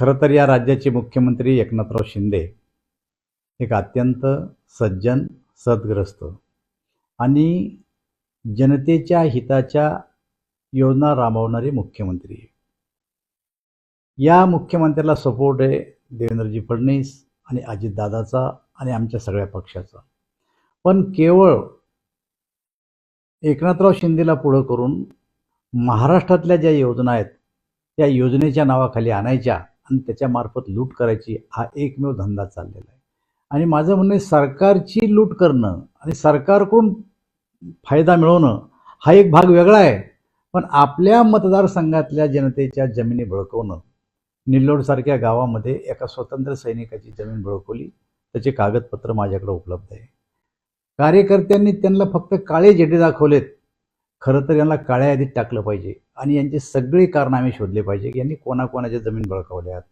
खरं तर या राज्याचे मुख्यमंत्री एकनाथराव शिंदे एक अत्यंत सज्जन सद्ग्रस्त आणि जनतेच्या हिताच्या योजना राबवणारे मुख्यमंत्री या मुख्यमंत्र्याला सपोर्ट आहे देवेंद्रजी फडणवीस आणि अजितदादाचा आणि आमच्या सगळ्या पक्षाचा. पण केवळ एकनाथराव शिंदेला पुढं करून महाराष्ट्रातल्या ज्या योजना आहेत त्या योजनेच्या नावाखाली आणायच्या आणि त्याच्यामार्फत लूट करायची हा एकमेव धंदा चाललेला आहे. आणि माझं म्हणणं आहे सरकारची लूट करणं आणि सरकारकडून फायदा मिळवणं हा एक भाग वेगळा आहे. पण आपल्या मतदारसंघातल्या जनतेच्या जमिनी बळकवणं निल्लोडसारख्या गावामध्ये एका स्वतंत्र सैनिकाची जमीन बळकवली त्याचे कागदपत्र माझ्याकडे उपलब्ध आहे. कार्यकर्त्यांनी त्यांना फक्त काळे झेंडे दाखवलेत. खरं तर यांना काळ्या यादीत टाकलं पाहिजे. आणि यांचे सगळे कारनामे शोधले पाहिजे की यांनी कोणाकोणाच्या जमीन बळकावल्यात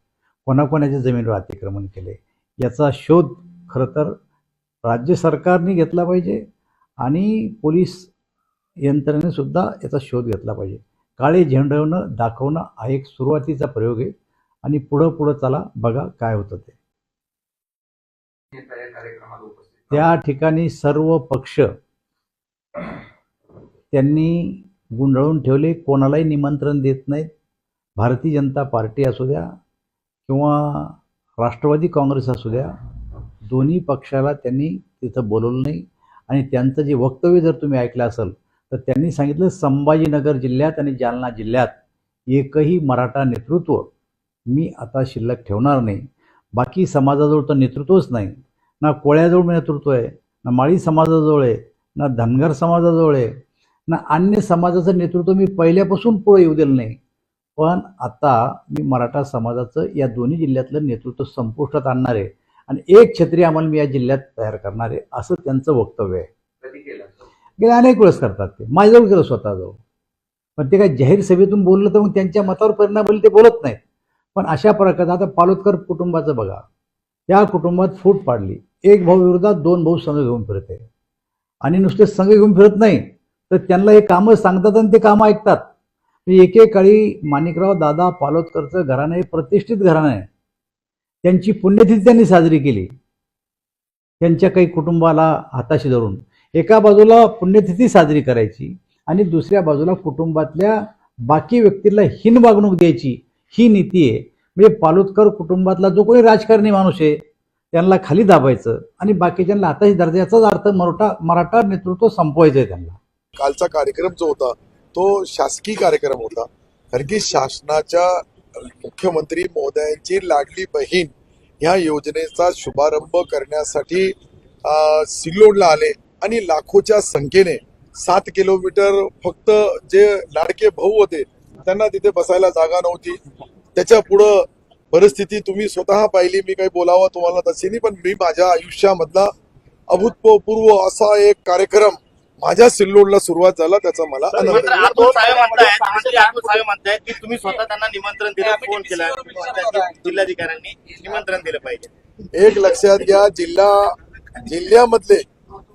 कोणाकोणाच्या जमिनीवर अतिक्रमण केले. याचा शोध खरं तर राज्य सरकारने घेतला पाहिजे आणि पोलीस यंत्रणेने सुद्धा याचा शोध घेतला पाहिजे. काळे झेंडवणं दाखवणं हा एक सुरुवातीचा प्रयोग आहे. आणि पुढं पुढं चला बघा काय होतं ते. त्या ठिकाणी सर्व पक्ष त्यांनी गुंडाळून ठेवले. कोणालाही निमंत्रण देत नाहीत. भारतीय जनता पार्टी असू द्या किंवा राष्ट्रवादी काँग्रेस असू द्या दोन्ही पक्षाला त्यांनी तिथं बोलवलं नाही. आणि त्यांचं जे वक्तव्य जर तुम्ही ऐकलं असेल तर त्यांनी सांगितलं संभाजीनगर जिल्ह्यात आणि जालना जिल्ह्यात एकही मराठा नेतृत्व मी आता शिल्लक ठेवणार नाही. बाकी समाजाजवळ तर नेतृत्वच नाही. ना कोळ्याजवळ नेतृत्व आहे ना माळी समाजाजवळ आहे ना धनगर समाजाजवळ आहे ना अन्य समाजाचं नेतृत्व मी पहिल्यापासून पुढे येऊ दिलं नाही. पण आता मी मराठा समाजाचं या दोन्ही जिल्ह्यातलं नेतृत्व संपुष्टात आणणार आहे आणि एक छत्री आम्हाला मी या जिल्ह्यात तयार करणार आहे असं त्यांचं वक्तव्य आहे. गेले अनेक वेळेस करतात ते. माझ्याजवळ केलं स्वतःजवळ. पण ते काय जाहीर सभेतून बोललं तर मग त्यांच्या मतावर परिणाम होईल ते बोलत नाहीत. पण अशा प्रकारे आता पालोदकर कुटुंबाचं बघा. त्या कुटुंबात फूट पाडली. एक भाऊ विरोधात दोन भाऊ संघ घेऊन फिरते. आणि नुसते संघ घेऊन फिरत नाही. तर त्यांना हे कामं सांगतात आणि ते कामं ऐकतात. एकेकाळी माणिकराव दादा पालोदकरचं घराणं हे प्रतिष्ठित घराणं आहे. त्यांची पुण्यतिथी त्यांनी साजरी केली. त्यांच्या काही कुटुंबाला हाताशी धरून. एका बाजूला पुण्यतिथी साजरी करायची आणि दुसऱ्या बाजूला कुटुंबातल्या बाकी व्यक्तीला हीन वागणूक द्यायची. ही नीती आहे. म्हणजे पालोदकर कुटुंबातला जो कोणी राजकारणी माणूस आहे त्यांना खाली दाबायचं आणि बाकीच्यांना हाताशी दर्जाचाच याचाच अर्थ मराठा मराठा नेतृत्व संपवायचं आहे त्यांना. कालचा कार्यक्रम जो होता तो शासकीय कार्यक्रम होता. कारण की शासनाच्या मुख्यमंत्री महोदयांची लाडली बहीण ह्या योजनेचा शुभारंभ करण्यासाठी सिल्लोडला आले आणि लाखोच्या संख्येने सात किलोमीटर फक्त जे लाडके भाऊ होते त्यांना तिथे बसायला जागा नव्हती. त्याच्या पुढं परिस्थिती तुम्ही स्वतः पाहिली मी काही बोलावं तुम्हाला तशी नाही पण मी माझ्या आयुष्यामधला अभूतपूर्व असा एक कार्यक्रम माझ्या सिल्लोडला सुरुवात झाला त्याचा मला आनंद मात्र आहे. अतुल साहेब म्हणतायत मंत्री अतुल साहेब म्हणतायत की तुम्ही स्वतः त्यांना निमंत्रण दिलं फोन केला. जिल्हाधिकाऱ्यांनी निमंत्रण दिलं पाहिजे. एक लक्षात घ्या जिल्हा जिल्ह्यामधले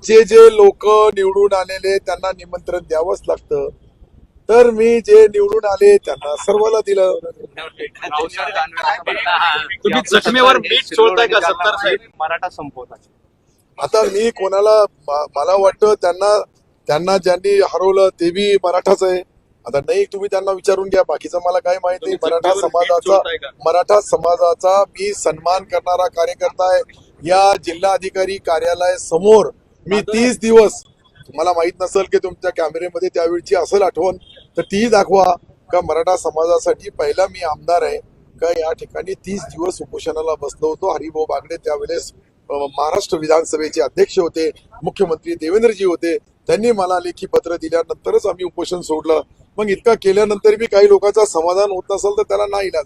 जे जे लोक निवडून आलेले त्यांना निमंत्रण द्यावंच लागतं. तर मी जे निवडून आले त्यांना सर्वाला दिलं. तुम्ही जखमेवर मीठ सोडताय का सत्तार साहेब? मराठा संपवतात. आता मी कोणाला मला वाटतं त्यांना त्यांना ज्यांनी हरवलं ते बी मराठाच आहे. आता नाही तुम्ही त्यांना विचारून घ्या. बाकीचं मला काय माहिती मराठा समाजाचा? मराठा समाजाचा मी सन्मान करणारा कार्यकर्ता आहे. या जिल्हाधिकारी कार्यालय समोर मी तीस दिवस तुम्हाला माहीत नसेल की तुमच्या कॅमेरेमध्ये त्यावेळची असेल आठवण. तर तीही दाखवा का मराठा समाजासाठी पहिला मी आमदार आहे. का या ठिकाणी तीस दिवस उपोषणाला बसलो होतो? हरिभाऊ बागडे त्यावेळेस महाराष्ट्र विधानसभेचे अध्यक्ष होते मुख्यमंत्री देवेंद्रजी होते त्यांनी मला लेखी पत्र दिल्यानंतरच आम्ही उपोषण सोडलं. मग इतका केल्यानंतर बी काही लोकांचा समाधान होत नसेल तर त्याला नाही इलाज